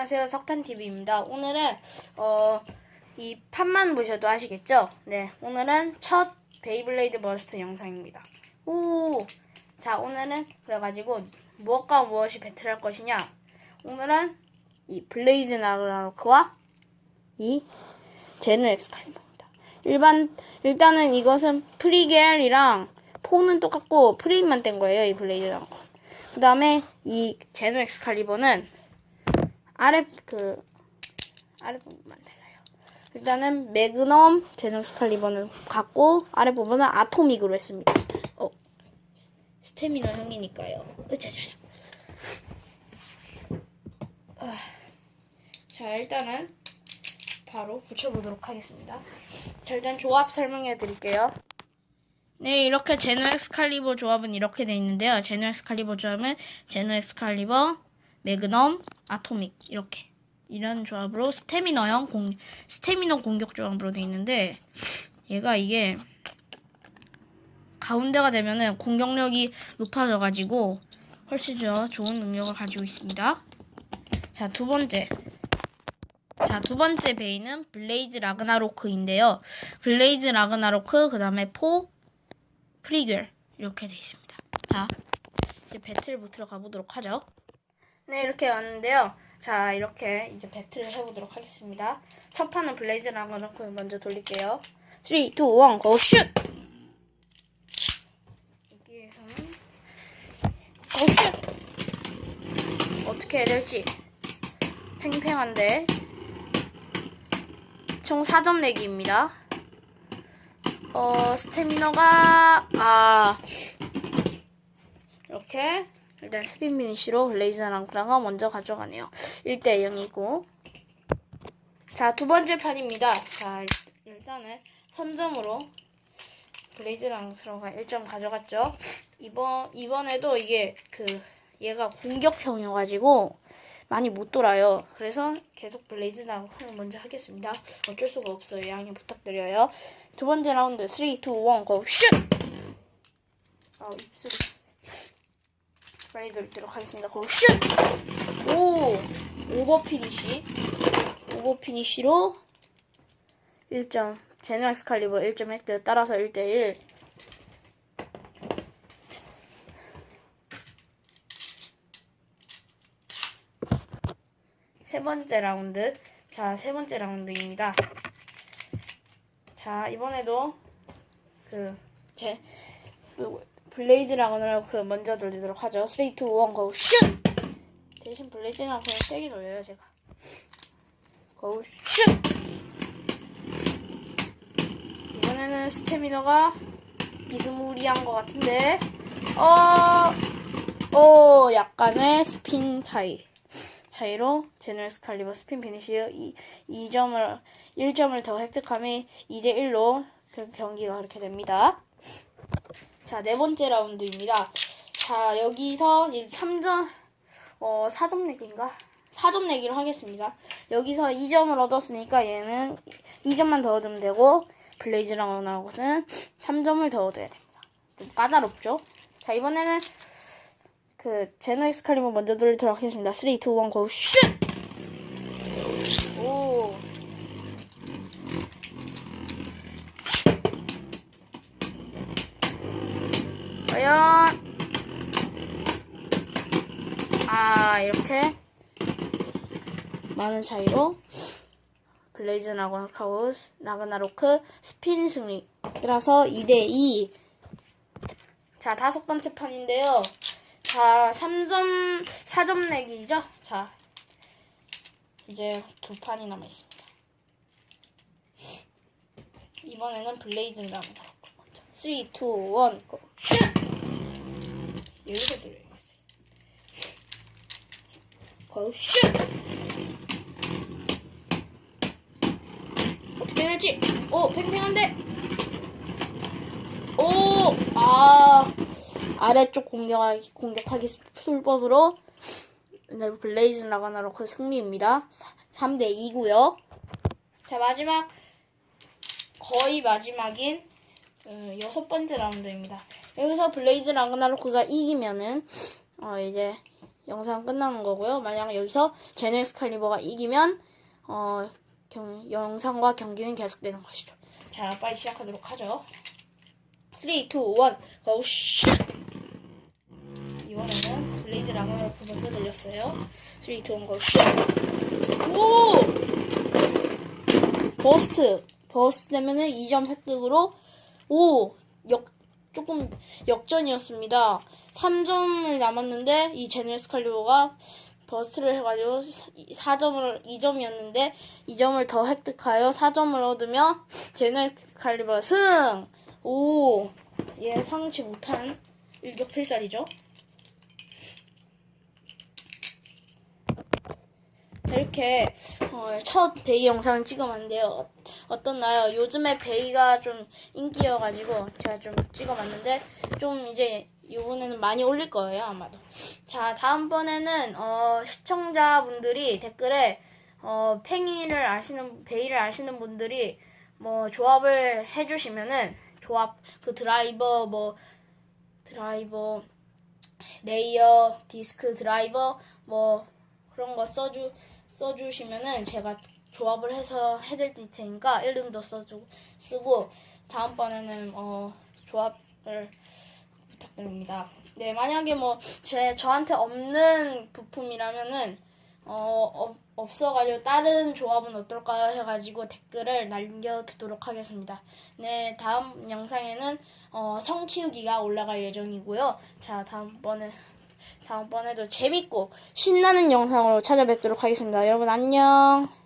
안녕하세요. 석탄TV입니다. 오늘은, 어, 이 판만 보셔도 아시겠죠? 네. 오늘은 첫 베이블레이드 버스트 영상입니다. 오! 자, 오늘은 그래가지고 무엇과 무엇이 배틀할 것이냐? 오늘은 이 블레이즈 나르라로크와 이 제누 엑스칼리버입니다. 일반, 일단은 이것은 프리겔이랑 폰은 똑같고 프레임만 뗀 거예요. 이 블레이즈 나르라로크. 그 다음에 이 제누 엑스칼리버는 아래 그 아래 부분만 달라요. 일단은 매그넘 제누 엑스칼리버는 같고 아래 부분은 아토믹으로 했습니다. 어 스태미너 형이니까요. 으차차. 아, 자 일단은 바로 붙여보도록 하겠습니다. 자 일단 조합 설명해 드릴게요. 네, 이렇게 제노 엑스칼리버 조합은 이렇게 돼 있는데요. 제노 엑스칼리버 조합은 제노 엑스칼리버, 매그넘, 아토믹 이렇게 이런 조합으로 스태미너형 공 스태미너 공격 조합으로 돼 있는데 얘가 이게 가운데가 되면은 공격력이 높아져 가지고 훨씬 더 좋은 능력을 가지고 있습니다. 자, 두 번째. 자, 두 번째 베이는 블레이즈 라그나로크인데요. 블레이즈 라그나로크, 그 다음에 포, 프리결 이렇게 돼 있습니다. 자, 이제 배틀부터 가보도록 하죠. 네, 이렇게 왔는데요. 자, 이렇게 이제 배틀을 해보도록 하겠습니다. 첫 판은 블레이즈 라그나로크 먼저 돌릴게요. 3, 2, 1, 고 슛! 여기에서는 고 슛! 어떻게 해야 될지 팽팽한데 총 4점 내기입니다. 어, 스태미너가, 아, 이렇게, 일단 스핀 미니쉬로 블레이즈랑 프라가 먼저 가져가네요. 1대 0이고. 자, 두 번째 판입니다. 자, 일- 일단은 선점으로 블레이즈랑 프라가 1점 가져갔죠. 이번, 이번에도 이게 그, 얘가 공격형이어가지고, 많이 못 돌아요. 그래서 계속 블레이즈 나를 먼저 하겠습니다. 어쩔 수가 없어요. 양해 부탁드려요. 두 번째 라운드 3, 2, 1, 고 슛! 아 입술이 빨리 돌리도록 하겠습니다. 고 슛! 오! 오버 피니시 오버 피니시로 1점 제노 엑스칼리버 1점 획득 따라서 1대1 세 번째 라운드. 자, 세 번째 라운드입니다. 자, 이번에도 그, 제, 그 블레이즈랑은 그 먼저 돌리도록 하죠. 3, 2, 1, 고, 슛! 대신 블레이즈랑 그냥 세게 돌려요, 제가. 고, 슛! 이번에는 스태미너가 비스무리한 것 같은데, 어, 어, 약간의 스핀 차이. 차이로 제너스 칼리버 스핀 피니시 2, 2점을 1점을 더 획득함에 2대 1로 그 경기가 그렇게 됩니다. 자, 네 번째 라운드입니다. 자, 여기서 3점 어, 4점 내기인가? 4점 내기로 하겠습니다. 여기서 2점을 얻었으니까 얘는 2점만 더 얻으면 되고 블레이즈랑 나오고는 3점을 더 얻어야 됩니다. 좀 까다롭죠? 자, 이번에는 그 제노 엑스칼리버 먼저 돌리도록 하겠습니다. 3, 2, 1, 고 슛! 아 이렇게 많은 차이로 블레이즈 나그나카우스 나그나로크 스핀 승리 따라서 2대2 자 다섯 번째 판인데요 자, 3점, 4점 내기죠? 자, 이제 두 판이 남아있습니다. 이번에는 해볼까 먼저. 3, 2, 1, 고! 슛! 여기서 돌려 고, 슛! 어떻게 될지! 오, 팽팽한데! 오! 아! 아래쪽 공격하기, 공격하기 술법으로 네, 블레이즈 라가나로 그 승리입니다. 3대 2고요. 자 마지막 거의 마지막인 어, 여섯 번째 라운드입니다. 여기서 블레이즈 라그나로크가 이기면은 어, 이제 영상 끝나는 거고요. 만약 여기서 제네스 칼리버가 이기면 어, 경, 영상과 경기는 계속되는 것이죠. 자, 빨리 시작하도록 하죠. 3, 2, 1, go, 슛! 이번에는 블레이드 라그나로크 먼저 돌렸어요. 3, 2, 1, go, 슛! 오! 버스트. 버스트 되면은 2점 획득으로, 오! 역, 조금 역전이었습니다. 3점을 남았는데, 이 제네스 칼리버가 버스트를 해가지고 4점을 2점이었는데 2점을 더 획득하여 4점을 얻으며 제네 칼리버 승! 오 예 상치 못한 일격필살이죠. 이렇게 어, 첫 베이 영상을 찍어봤는데요. 어, 어떻나요? 요즘에 베이가 좀 인기여가지고 제가 좀 찍어봤는데 좀 이제 이번에는 많이 올릴 거예요 아마도. 자 다음번에는 어, 시청자분들이 댓글에 어, 팽이를 아시는 베이를 아시는 분들이 뭐 조합을 해주시면은 조합 그 드라이버 뭐 드라이버 레이어 디스크 드라이버 뭐 그런 거 써주 써주시면은 제가 조합을 해서 해드릴 테니까 이름도 써주 쓰고 다음번에는 어 조합을 부탁드립니다. 네 만약에 뭐 제 저한테 없는 부품이라면은 어, 없- 없어가지고 다른 조합은 어떨까요 해가지고 댓글을 남겨두도록 하겠습니다. 네 다음 영상에는 어, 성치우기가 올라갈 예정이고요. 자 다음번에 다음번에도 재밌고 신나는 영상으로 찾아뵙도록 하겠습니다. 여러분 안녕.